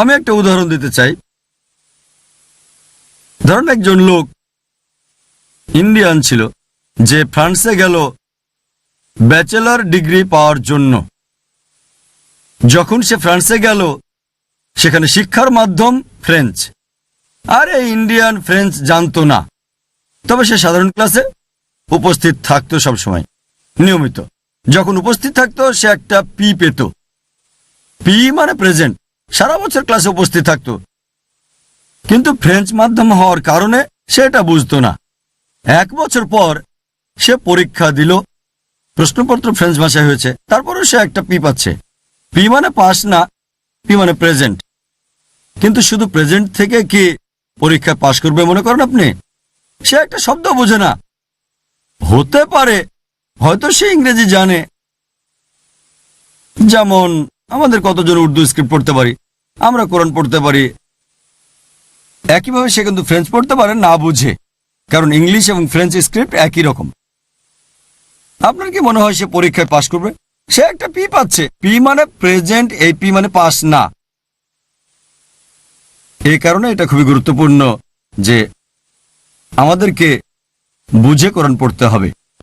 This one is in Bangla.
আমি একটা উদাহরণ দিতে চাই। ধরুন একজন লোক ইন্ডিয়ান ছিল, যে ফ্রান্সে গেল ব্যাচেলর ডিগ্রি পাওয়ার জন্য। যখন সে ফ্রান্সে গেল, সেখানে শিক্ষার মাধ্যম ফ্রেঞ্চ। আর এই ইন্ডিয়ান ফ্রেঞ্চ জানতো না। তবে সে সাধারণ ক্লাসে উপস্থিত থাকতো সব সময় নিয়মিত। যখন উপস্থিত থাকতো, সে একটা পি পেত। পি মানে প্রেজেন্ট। সারা বছর ক্লাসে উপস্থিত থাকতো। কিন্তু ফ্রেঞ্চ মাধ্যম হওয়ার কারণে সে এটা বুঝতো না। এক বছর পর সে পরীক্ষা দিল, প্রশ্নপত্র ফ্রেঞ্চ ভাষায় হয়েছে, তারপরেও সে একটা পি পাচ্ছে। পি মানে পাস না পি মানে প্রেজেন্ট কিন্তু শুধু প্রেজেন্ট থেকে কি পরীক্ষায় পাশ করবে মনে করেন আপনি? সে একটা শব্দ বোঝে না। হতে পারে, হয়তো সে ইংরেজি জানে। যেমন আমাদের কতজন উর্দু স্ক্রিপ্ট পড়তে পারি? আমরা কোরআন পড়তে পারি। একইভাবে সে কিন্তু ফ্রেঞ্চ পড়তে পারে, না বুঝে। কারণ ইংলিশ এবং ফ্রেঞ্চ স্ক্রিপ্ট একই রকম। আপনার কি মনে হয় সে পরীক্ষায় পাশ করবে? সে একটা পি পাচ্ছে। পি মানে প্রেজেন্ট এই পি মানে পাস না। এই কারণে এটা খুবই গুরুত্বপূর্ণ যে আমাদেরকে বুঝে কোরআন পড়তে হবে।